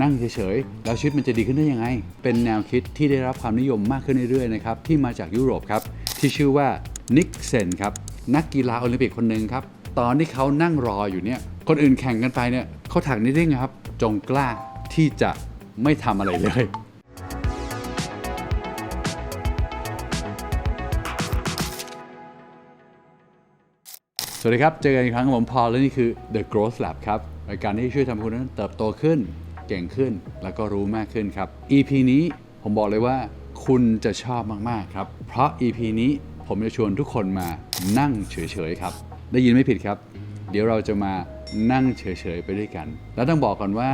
นั่งเฉยๆ แล้วชีวิตมันจะดีขึ้นได้ยังไง เป็นแนวคิดที่ได้รับความนิยมมากขึ้นเรื่อยๆนะครับที่มาจากยุโรปครับที่ชื่อว่านิกเซนครับนักกีฬาโอลิมปิกคนหนึ่งครับตอนที่เขานั่งรออยู่เนี่ยคนอื่นแข่งกันไปเนี่ยเขาถักนิดนึงครับ จงกล้าที่จะไม่ทำอะไรเลยสวัสดีครับ เจอกันอีกครั้งกับผมพอลและนี่คือ The Growth Lab ครับ รายการที่ช่วยทำให้คุณนั้นเติบโตขึ้น เก่งขึ้น แล้วก็รู้มากขึ้นครับ EP นี้ผมบอกเลยว่าคุณจะชอบมากๆครับ เพราะ EP นี้ผมจะชวนทุกคนมานั่งเฉยๆครับ ได้ยินไม่ผิดครับ เดี๋ยวเราจะมานั่งเฉยๆไปด้วยกัน แล้วต้องบอกก่อนว่า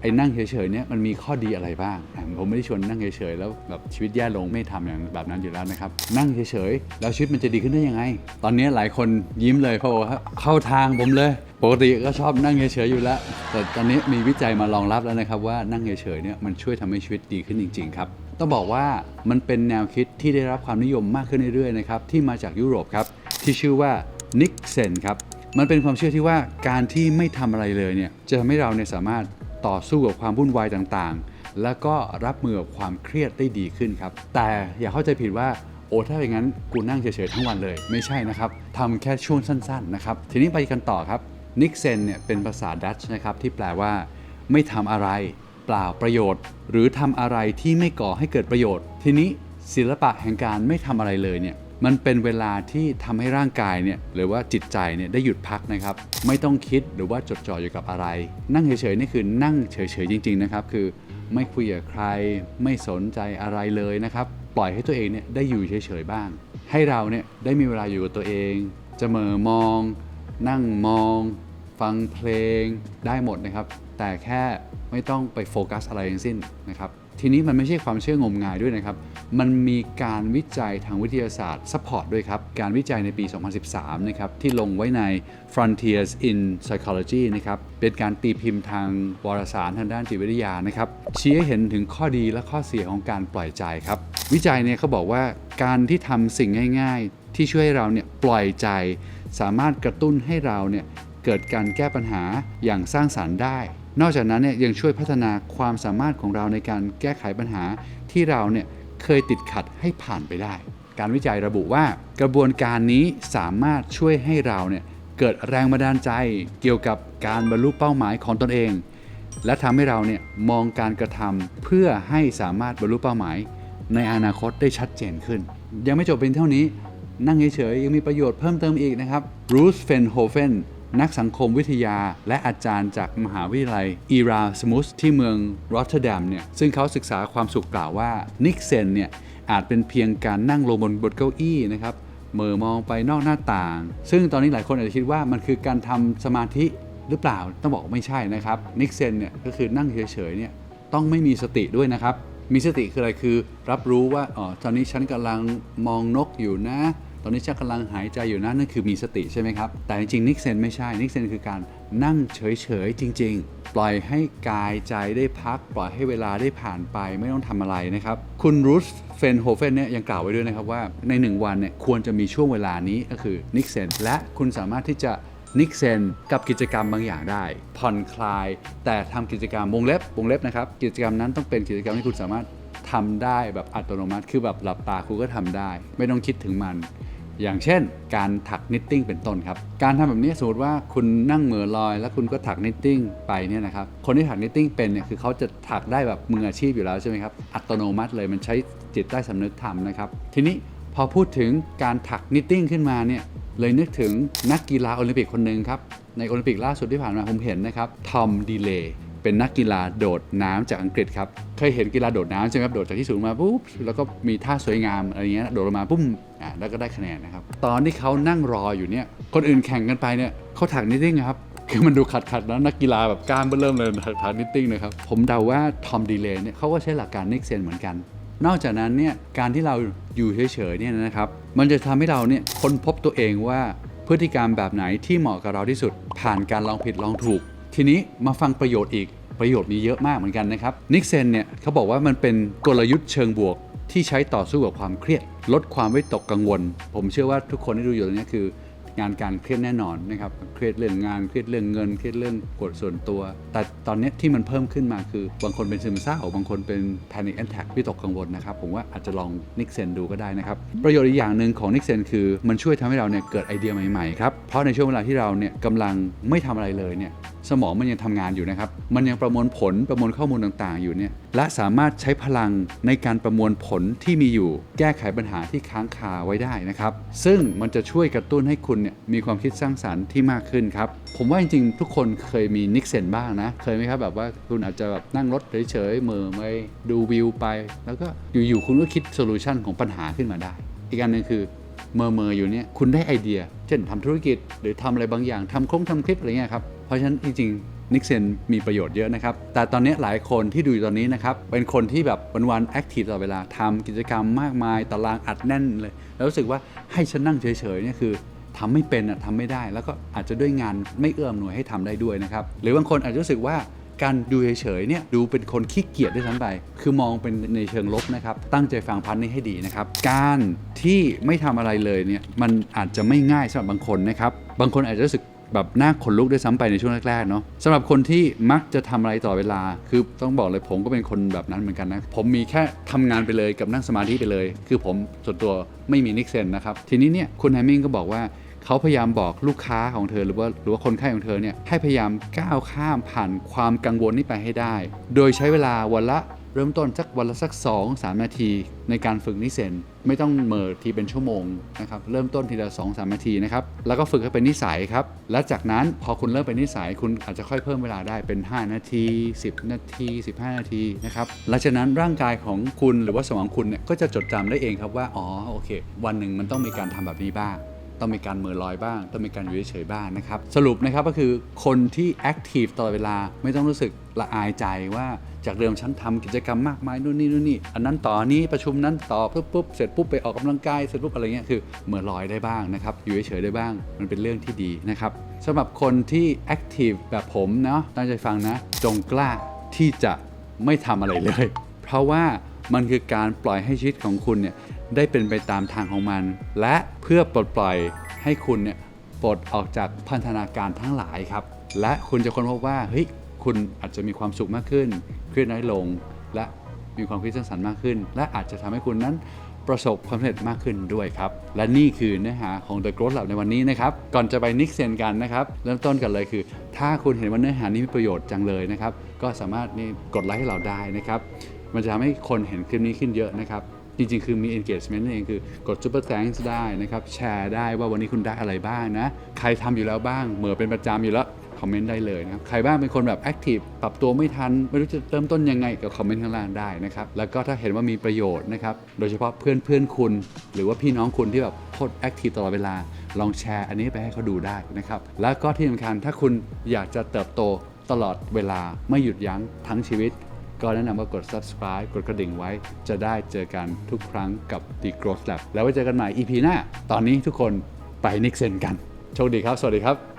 ไอ้นั่งเฉยๆเนี่ยมันมีข้อดีอะไรบ้าง ผมไม่ได้ชวนนั่งเฉยๆแล้วแบบชีวิตแย่ลงไม่ทำอย่างแบบนั้นอยู่แล้วนะครับ นั่งเฉยๆแล้วชีวิตมันจะดีขึ้นได้ยังไง ตอนนี้หลายคนยิ้มเลยเพราะว่าเข้าทางผมเลย ปกติก็ชอบนั่งเฉยๆอยู่แล้ว แต่ตอนนี้มีวิจัยมารองรับแล้วนะครับว่านั่งเฉยๆเนี่ยมันช่วยทำให้ชีวิตดีขึ้นจริง ๆ ครับ ต้องบอกว่ามันเป็นแนวคิดที่ได้รับความนิยมมากขึ้นเรื่อยๆนะครับที่มาจากยุโรปครับที่ชื่อว่านิกเซนครับมันเป็นความเชื่อที่ว่าการที่ไม่ทำอะไรเลยเนี่ยจะทำให้เราเนี่ยสามารถต่อสู้กับความวุ่นวายต่างๆ แล้วก็รับมือกับความเครียดได้ดีขึ้นครับ แต่อย่าเข้าใจผิดว่าโอ้ถ้าอย่างนั้นกูนั่งเฉยๆทั้งวันเลย ไม่ใช่นะครับทำแค่ช่วงสั้นๆนะครับทีนี้ไปกันต่อครับ นิกเซนเนี่ยเป็นภาษาดัตช์นะครับที่แปลว่า ไม่ทำอะไร เปล่าประโยชน์ หรือทำอะไรที่ไม่ก่อให้เกิดประโยชน์ ทีนี้ศิลปะแห่งการไม่ทำอะไรเลยเนี่ยมันเป็นเวลาที่ทำให้ร่างกายเนี่ยหรือว่าจิตใจเนี่ยได้หยุดพักนะครับ ไม่ต้องคิดหรือว่าจดจ่ออยู่กับอะไร นั่งเฉยๆนี่คือนั่งเฉยๆจริง ๆนะครับ คือไม่คุยกับใคร ไม่สนใจอะไรเลยนะครับ ปล่อยให้ตัวเองเนี่ยได้อยู่เฉยๆบ้าง ให้เราเนี่ยได้มีเวลาอยู่กับตัวเองจะเมอมอง นั่งมอง ฟังเพลงได้หมดนะครับ แต่แค่ไม่ต้องไปโฟกัสอะไรทั้งสิ้นนะครับทีนี้มันไม่ใช่ความเชื่องมงายด้วยนะครับ มันมีการวิจัยทางวิทยาศาสตร์ซัพพอร์ตด้วยครับ การวิจัยในปี 2013 นะครับ ที่ลงไว้ใน Frontiers in Psychology นะครับ เป็นการตีพิมพ์ทางวารสารทางด้านจิตวิทยานะครับ ชี้ให้เห็นถึงข้อดีและข้อเสียของการปล่อยใจครับ วิจัยเนี่ยเขาบอกว่าการที่ทำสิ่งง่าย ๆ ที่ช่วยเราเนี่ยปล่อยใจ สามารถกระตุ้นให้เราเนี่ยเกิดการแก้ปัญหาอย่างสร้างสารรค์ได้ นอกจากนั้นเนี่ยยังช่วยพัฒนาความสามารถของเราในการแก้ไขปัญหาที่เราเนี่ยเคยติดขัดให้ผ่านไปได้ การวิจัยระบุว่ากระบวนการนี้สามารถช่วยให้เราเนี่ยเกิดแรงบันดาลใจเกี่ยวกับการบรรลุเป้าหมายของตนเอง และทำให้เราเนี่ยมองการกระทำเพื่อให้สามารถบรรลุเป้าหมาย ในอนาคตได้ชัดเจนขึ้น ยังไม่จบเพียงเท่านี้ นั่งเฉยๆยังมีประโยชน์เพิ่มเติมอีกนะครับรูสเฟนโฮเฟนนักสังคมวิทยาและอาจารย์จากมหาวิทยาลัยอีราสมุสที่เมืองรอตเตอร์ดัมเนี่ยซึ่งเขาศึกษาความสุขกล่าวว่านิกเซนเนี่ยอาจเป็นเพียงการนั่งลงบนบนเก้าอี้นะครับเมือมองไปนอกหน้าต่าง ซึ่งตอนนี้หลายคนอาจจะคิดว่ามันคือการทำสมาธิหรือเปล่าต้องบอกไม่ใช่นะครับนิกเซนเนี่ยก็คือนั่งเฉยๆเนี่ยต้องไม่มีสติด้วยนะครับ มีสติคืออะไรคือรับรู้ว่าอ๋อตอนนี้ฉันกำลังมองนกอยู่นะ ตอนนี้ฉันกำลังหายใจอยู่นะนั่นคือมีสติใช่ไหมครับ แต่จริงๆนิกเซนไม่ใช่นิกเซนคือการนั่งเฉยๆจริง ๆ ปล่อยให้กายใจได้พัก ปล่อยให้เวลาได้ผ่านไปไม่ต้องทำอะไรนะครับ คุณรูสเฟนโฮเฟนเนี่ยยังกล่าวไว้ด้วยนะครับว่าใน 1 วันเนี่ยควรจะมีช่วงเวลานี้ก็คือนิกเซนและคุณสามารถที่จะ นิกเซนกับกิจกรรมบางอย่างได้ ผ่อนคลาย แต่ทำกิจกรรมวงเล็บวงเล็บนะครับ กิจกรรมนั้นต้องเป็นกิจกรรมที่คุณสามารถทำได้แบบอัตโนมัติ คือแบบหลับตาคุณก็ทำได้ ไม่ต้องคิดถึงมัน อย่างเช่น การถักนิตติ้งเป็นต้นครับ การทำแบบนี้สมมติว่าคุณนั่งเหมือลอย แล้วคุณก็ถักนิตติ้งไปเนี่ยนะครับ คนที่ถักนิตติ้งเป็นเนี่ยคือเขาจะถักได้แบบมืออาชีพอยู่แล้วใช่ไหมครับ อัตโนมัติเลยมันใช้จิตใต้สำนึกทำนะครับ ทีนี้พอพูดถึงการถักนิตติ้งขึ้นมาเนี่ย เลยนึกถึงนักกีฬาโอลิมปิกคนหนึ่งครับ ในโอลิมปิกล่าสุดที่ผ่านมาผมเห็นนะครับทอมดีเลย์เป็นนักกีฬาโดดน้ำจากอังกฤษครับ เคยเห็นกีฬาโดดน้ำใช่ไหมครับ โดดจากที่สูงมาปุ๊บ แล้วก็มีท่าสวยงามอะไรเงี้ย โดดลงมาปุ๊บอ่าแล้วก็ได้คะแนนนะครับ ตอนที่เขานั่งรออยู่เนี่ย คนอื่นแข่งกันไปเนี่ยเขาถักนิตติ้งครับ คือมันดูขัดขัดนะนักกีฬาแบบกล้ามเริ่มเลยถักถักนิตติ้งนะครับ ผมเดาว่าทอมดีเลย์เนี่ยเขาก็ใช้หลักการนิกเซนเหมือนกัน นอกจากนั้นเนี่ยการที่เราอยู่เฉยๆเนี่ยนะครับ มันจะทำให้เราเนี่ยค้นพบตัวเองว่าพฤติกรรมแบบไหนที่เหมาะกับเราที่สุด ผ่านการลองผิดลองถูก ทีนี้มาฟังประโยชน์อีกประโยชน์มีเยอะมากเหมือนกันนะครับนิกเซนเนี่ยเขาบอกว่ามันเป็นกลยุทธ์เชิงบวกที่ใช้ต่อสู้กับความเครียด ลดความวิตกกังวล ผมเชื่อว่าทุกคนที่ดูอยู่ตรงนี้คือ งานการเครียดแน่นอนนะครับเครียดเรื่องงานเครียดเรื่องเงิน เครียดเรื่องกดส่วนตัว แต่ตอนนี้ที่มันเพิ่มขึ้นมาคือบางคนเป็นซึมเศร้าบางคนเป็น panic attack วิตกกังวลนะครับผมว่าอาจจะลองนิกเซนดูก็ได้นะครับประโยชน์อีกอย่างหนึ่งของนิกเซนคือมันช่วยทำให้เราเนี่ยเกิดไอเดียใหม่ๆครับเพราะในช่วงเวลาที่เราเนี่ยกำลังไม่ทำอะไรเลยเนี่ย สมองมันยังทำงานอยู่นะครับ มันยังประมวลผลประมวลข้อมูลต่างๆ อยู่เนี่ย และสามารถใช้พลังในการประมวลผลที่มีอยู่ แก้ไขปัญหาที่ค้างคาไว้ได้นะครับ ซึ่งมันจะช่วยกระตุ้นให้คุณเนี่ยมีความคิดสร้างสารรค์ที่มากขึ้นครับ ผมว่าจริงๆ ทุกคนเคยมีนิกเซนบ้างนะ เคยไหมครับแบบว่าคุณอาจจะแบบนั่งรถเฉยๆเหมือไปดูวิวไป แล้วก็อยู่ๆคุณก็คิดโซลูชันของปัญหาขึ้นมาได้ อีกอันหนึงคือเมอเมออยู่เนี่ยคุณได้ไอเดีย เช่นทำธุรกิจหรือทำอะไรบางอย่างทำโครงทำคลิปอะไรเงี้ยครับ เพราะฉะนั้นจริงๆนิกเซนมีประโยชน์เยอะนะครับ แต่ตอนนี้หลายคนที่ดูอยู่ตอนนี้นะครับ เป็นคนที่แบบวันๆแอคทีฟตลอดเวลาทำกิจกรรมมากมาย ตารางอัดแน่นเลย แล้วรู้สึกว่าให้ฉันนั่งเฉยๆเนี่ยคือทำไม่เป็นอะทำไม่ได้ แล้วก็อาจจะด้วยงานไม่เอื้อมหน่วยให้ทำได้ด้วยนะครับ หรือบางคนอาจจะรู้สึกว่าการดูเฉยๆเนี่ยดูเป็นคนขี้เกียจด้วยซ้ำไป คือมองเป็นในเชิงลบนะครับ ตั้งใจฟังพันนี้ให้ดีนะครับ การที่ไม่ทำอะไรเลยเนี่ยมันอาจจะไม่ง่ายสำหรับบางคนนะครับ บางคนอาจจะรู้สึก แบบน้าขนลุกด้วยซ้ำไปในช่วงแรกๆเนาะสำหรับคนที่มักจะทำอะไรต่อเวลา คือต้องบอกเลยผมก็เป็นคนแบบนั้นเหมือนกันนะ ผมมีแค่ทำงานไปเลยกับนั่งสมาธิไปเลย คือผมส่วนตัวไม่มีนิกเซนนะครับ ทีนี้เนี่ยคุณไฮมิงก็บอกว่าเขาพยายามบอกลูกค้าของเธอหรือว่าหรือว่าคนไข้ของเธอเนี่ยให้พยายามก้าวข้ามผ่านความกังวลนี้ไปให้ได้ โดยใช้เวลาวันละ เริ่มต้นสักวันละสัก 2 3 นาทีในการฝึกนิเซนไม่ต้องเหมอทีเป็นชั่วโมงนะครับเริ่มต้นทีละ2 3 นาทีนะครับแล้วก็ฝึกให้เป็นนิสัยครับและจากนั้นพอคุณเริ่มเป็นนิสัยคุณอาจจะค่อยเพิ่มเวลาได้เป็น 5 นาที 10 นาที 15 นาทีนะครับหลังจากนั้นร่างกายของคุณหรือว่าสมองคุณเนี่ยก็จะจดจำได้เองครับว่าอ๋อโอเค วันหนึ่งมันต้องมีการทำแบบนี้บ้าง ต้องมีการเมือลอยบ้าง ต้องมีการอยู่เฉยๆบ้างนะครับ สรุปนะครับก็คือคนที่แอคทีฟตลอดเวลาไม่ต้องรู้สึกละอายใจว่าจากเดิมฉันทำกิจกรรมมากมายนู่นนี่นู่นนี่อันนั้นต่อนี้ประชุมนั้นต่อปุ๊บปุ๊บเสร็จปุ๊บไปออกกำลังกายเสร็จปุ๊บอะไรเงี้ยคือเหมือลอยได้บ้างนะครับอยู่เฉยๆได้บ้าง มันเป็นเรื่องที่ดีนะครับสำหรับคนที่แอคทีฟแบบผมเนาะตั้งใจฟังนะจงกล้าที่จะไม่ทำอะไรเลย เพราะว่ามันคือการปล่อยให้ชีวิตของคุณเนี่ย ได้เป็นไปตามทางของมัน และเพื่อปลดปล่อยให้คุณเนี่ยปลดออกจากพันธนาการทั้งหลายครับ และคุณจะค้นพบว่าเฮ้ยคุณอาจจะมีความสุขมากขึ้นเครียดน้อยลง และมีความคิดสร้างสรรค์มากขึ้น และอาจจะทำให้คุณนั้นประสบความสำเร็จมากขึ้นด้วยครับ และนี่คือเนื้อหาของ The Growth Lab ในวันนี้นะครับ ก่อนจะไปนิกเซนกันนะครับ เริ่มต้นกันเลยคือ ถ้าคุณเห็นว่าเนื้อหานี้มีประโยชน์จังเลยนะครับ ก็สามารถนี่กดไลค์ให้เราได้นะครับ มันจะทำให้คนเห็นคลิปนี้ขึ้นเยอะนะครับ จริงๆ คือมี engagement นั่นเองคือกด super thanks ได้นะครับ แชร์ได้ว่าวันนี้คุณได้อะไรบ้างนะ ใครทำอยู่แล้วบ้าง เหมือเป็นประจำอยู่แล้วคอมเมนต์ได้เลยนะครับ ใครบ้างเป็นคนแบบ active ปรับตัวไม่ทัน ไม่รู้จะเริ่มต้นยังไงก็คอมเมนต์ข้างล่างได้นะครับ แล้วก็ถ้าเห็นว่ามีประโยชน์นะครับ โดยเฉพาะเพื่อนเพื่อนๆคุณ หรือว่าพี่น้องคุณที่แบบโคตร active ตลอดเวลา ลองแชร์อันนี้ไปให้เขาดูได้นะครับ แล้วก็ที่สำคัญถ้าคุณอยากจะเติบโตตลอดเวลาไม่หยุดยั้งทั้งชีวิต ก็แนะนำว่ากด subscribe กดกระดิ่งไว้ จะได้เจอกันทุกครั้งกับ The Growth Lab แล้วไว้เจอกันใหม่ EP หน้า ตอนนี้ทุกคนไปนิกเซนกัน โชคดีครับ สวัสดีครับ